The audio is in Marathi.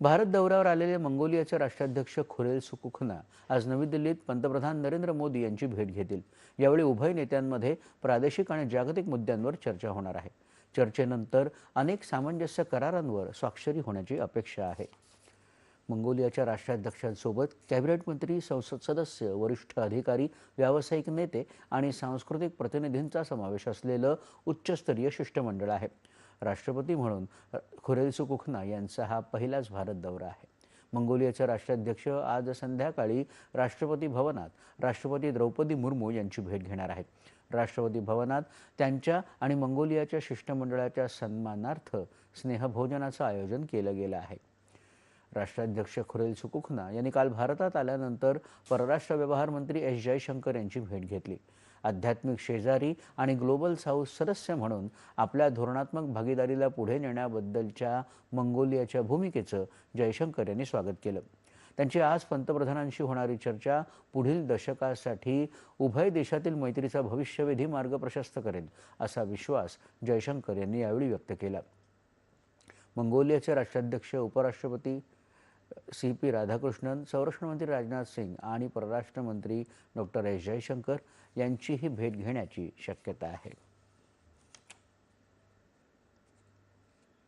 भारत दौऱ्यावर आलेले मंगोलियाचे राष्ट्राध्यक्ष खुरेल सुकुखना आज नवी दिल्लीत पंतप्रधान नरेंद्र मोदी यांची भेट घेतील. यावेळी उभय नेत्यांमध्ये प्रादेशिक आणि जागतिक मुद्द्यांवर चर्चा होणार आहे. चर्चेनंतर अनेक सामंजस्य करारांवर स्वाक्षरी होण्याची अपेक्षा आहे. मंगोलियाच्या राष्ट्राध्यक्षांसोबत कॅबिनेट मंत्री संसद सदस्य वरिष्ठ अधिकारी व्यावसायिक नेते आणि सांस्कृतिक प्रतिनिधींचा समावेश असलेलं उच्चस्तरीय शिष्टमंडळ आहे. राष्ट्रपती म्हणून खुरेलसु कुखना यांचा हा पहिलाच भारत दौरा आहे. मंगोलियाचे राष्ट्राध्यक्ष आज संध्याकाळी राष्ट्रपती भवनात राष्ट्रपती द्रौपदी मुर्मू यांची भेट घेणार आहेत. राष्ट्रपती भवनात त्यांच्या आणि मंगोलियाच्या शिष्टमंडळाच्या सन्मानार्थ स्नेहभोजनाचं आयोजन केलं गेलं आहे. राष्ट्राध्यक्ष खुरेल सुकुखना यांनी काल भारतात आल्यानंतर परराष्ट्र व्यवहार मंत्री एस जयशंकर यांची भेट घेतली. आध्यात्मिक शेजारी आणि ग्लोबल साऊथ सदस्य म्हणून आपल्या धोरणात्मक भागीदारीला पुढे नेण्याबद्दलच्या मंगोलियाच्या भूमिकेचं जयशंकर यांनी स्वागत केलं. त्यांची आज पंतप्रधानांशी होणारी चर्चा पुढील दशकासाठी उभय देशातील मैत्रीचा भविष्यवेधी मार्ग प्रशस्त करेल असा विश्वास जयशंकर यांनी यावेळी व्यक्त केला. मंगोलियाचे राष्ट्राध्यक्ष उपराष्ट्रपती सी पी राधाकृष्णन संरक्षण मंत्री राजनाथ सिंग आणि परराष्ट्र मंत्री डॉक्टर एस जयशंकर यांचीही भेट घेण्याची शक्यता आहे.